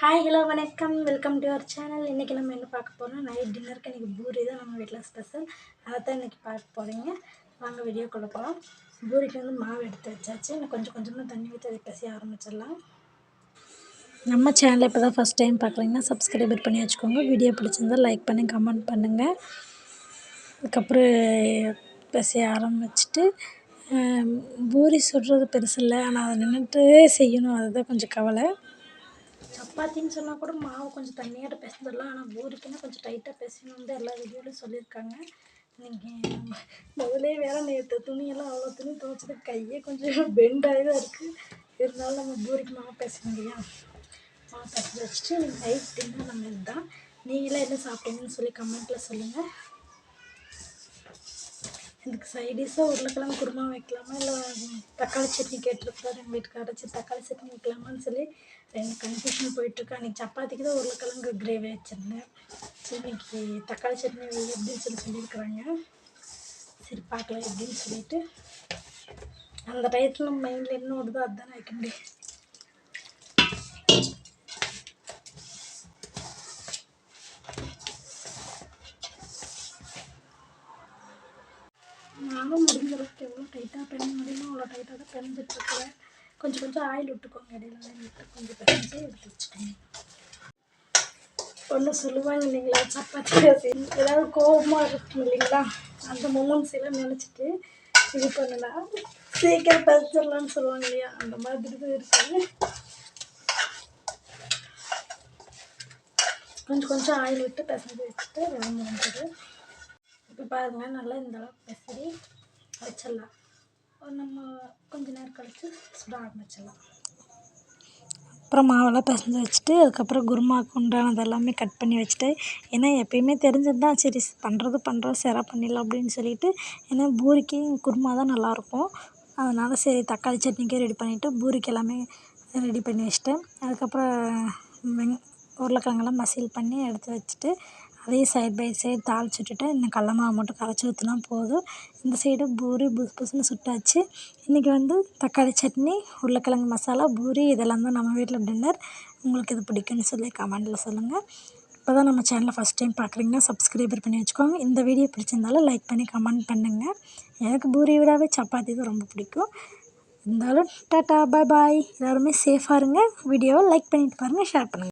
Hi hello வணக்கம். Welcome to our channel இன்றைக்கி நம்ம என்ன பார்க்க போகிறோம் நைட் டின்னருக்கு இன்றைக்கி பூரி தான் நம்ம வீட்டில் ஸ்பெஷல் அதை தான் இன்றைக்கி பார்க்க போகிறீங்க வாங்க வீடியோ போகலாம் பூரிக்கு வந்து மாவு எடுத்து வச்சாச்சு. இன்னும் கொஞ்சம் கொஞ்சமாக தண்ணி ஊற்றி அதை பசிய ஆரம்பிச்சிடலாம். நம்ம சேனலை இப்போ தான் ஃபஸ்ட் டைம் பார்க்குறீங்கன்னா சப்ஸ்கிரைபர் பண்ணி வச்சுக்கோங்க. வீடியோ பிடிச்சிருந்தால் லைக் பண்ணி கமெண்ட் பண்ணுங்கள் அதுக்கப்புறம் பசிய ஆரம்பிச்சிட்டு பூரி சுடுறது பெருசு இல்லை. ஆனால் அதை நின்றுட்டு செய்யணும். அதுதான் கொஞ்சம் கவலை. சப்பாத்தின்னு சொன்னால் கூட மாவு கொஞ்சம் தண்ணியாக பிசைஞ்சிடலாம் ஆனால் பூரிக்குன்னா கொஞ்சம் டைட்டாக பிசையணும் தான் எல்லா வீடியோலையும் சொல்லியிருக்காங்க. நீங்கள் முதலே வேறு நேற்று துணியெல்லாம் அவ்வளோ துணி துவைச்சது கையே கொஞ்சம் பெண்டாகி தான் இருக்குது இருந்தாலும் நம்ம பூரிக்கு மாவு பேசணும் முடியும் மாவு பேசி வச்சுட்டு நைட் டின்னர் நம்ம இதுதான் நீங்களாம் என்ன சாப்பிட்டீங்கன்னு சொல்லி கமெண்ட்டில் சொல்லுங்கள் இதுக்கு சைடிஷாக உருளைக்கிழங்கு குருமா வைக்கலாமா? இல்லை தக்காளி சட்னி கேட்டிருக்காரு எங்கள் வீட்டுக்காரர். சரி தக்காளி சட்னி வைக்கலாமான்னு சொல்லி ரெண்டு கன்ஃபியூஷன் போயிட்டுருக்கு. அன்றைக்கி சப்பாத்திக்கு தான் உருளைக்கிழங்கு கிரேவி வச்சுருந்தேன். சரி இன்றைக்கி தக்காளி சட்னி எப்படின்னு சொல்லி சொல்லியிருக்குறாங்க. சரி பார்க்கலாம் எப்படின்னு சொல்லிட்டு. அந்த டயத்தில் நம்ம மைண்டில் என்ன ஓடுதோ அதுதான் வைக்க முடியும். நானும் முடிஞ்ச அளவுக்கு எவ்வளோ டைட்டாக பெண் முடியுமோ அவ்வளோ டைட்டாக தான் பெஞ்சிட்ருக்குறேன் கொஞ்சம் கொஞ்சம் ஆயில் விட்டுக்கோங்க. இடையில விட்டு கொஞ்சம் பெஞ்சு எடுத்து வச்சுக்கோங்க. ஒன்று சொல்லுவாங்க இல்லைங்களா? சப்பாத்தி ஏதாவது கோபமாக இருக்கும் இல்லைங்களா? அந்த மூமெண்ட்ஸ் எல்லாம் நினச்சிட்டு இது பண்ணலாம். சீக்கிரம் பறிச்சிடலான்னு சொல்லுவாங்க இல்லையா? அந்த மாதிரி தான் இருக்குது கொஞ்சம் கொஞ்சம் ஆயில் விட்டு பிசைஞ்சு வச்சுட்டு வேலை முடிஞ்சது இப்போ பாருங்கள் நல்லா இந்த அளவுக்கு வச்சிடலாம். நம்ம கொஞ்ச நேரம் கழித்து சுட ஆரம்பிச்சிடலாம். அப்புறம் மாவெல்லாம் பிசைஞ்சு வச்சுட்டு அதுக்கப்புறம் குருமாவுக்கு உண்டானது எல்லாமே கட் பண்ணி வச்சுட்டு ஏன்னா எப்பயுமே தெரிஞ்சது தான் சரி பண்ணுறது பண்ணுறோம் சிற பண்ணிடலாம் அப்படின்னு சொல்லிட்டு ஏன்னா பூரிக்கு குருமா தான் நல்லாயிருக்கும். அதனால் சரி தக்காளி சட்னிக்கே ரெடி பண்ணிவிட்டு பூரிக்கு எல்லாமே ரெடி பண்ணி வச்சுட்டேன் அதுக்கப்புறம் வெங் உருளைக்கிழங்கெல்லாம் மசில் பண்ணி எடுத்து வச்சுட்டு அதையும் சைட் பை சைட் தாளிச்சு விட்டுட்டு இன்னும் கடல மாவு மட்டும் கரைச்சி ஊற்றினா போதும். இந்த சைடு பூரி புசு புசுன்னு சுட்டாச்சு. இன்றைக்கி வந்து தக்காளி சட்னி உருளைக்கிழங்கு மசாலா பூரி இதெல்லாம் தான் நம்ம வீட்டில் டின்னர். உங்களுக்கு இது பிடிக்கும்னு சொல்லி கமெண்டில் சொல்லுங்கள் இப்போ தான் நம்ம சேனலை ஃபஸ்ட் டைம் பார்க்குறீங்கன்னா சப்ஸ்கிரைபர் பண்ணி வச்சுக்கோங்க. இந்த வீடியோ பிடிச்சிருந்தாலும் லைக் பண்ணி கமெண்ட் பண்ணுங்கள் எனக்கு பூரி விடாவே சப்பாத்தி தான் ரொம்ப பிடிக்கும். இருந்தாலும் டாட்டா பாய் பாய் எல்லோருமே சேஃபாக இருங்க. வீடியோவை லைக் பண்ணிவிட்டு பாருங்கள் ஷேர் பண்ணுங்கள்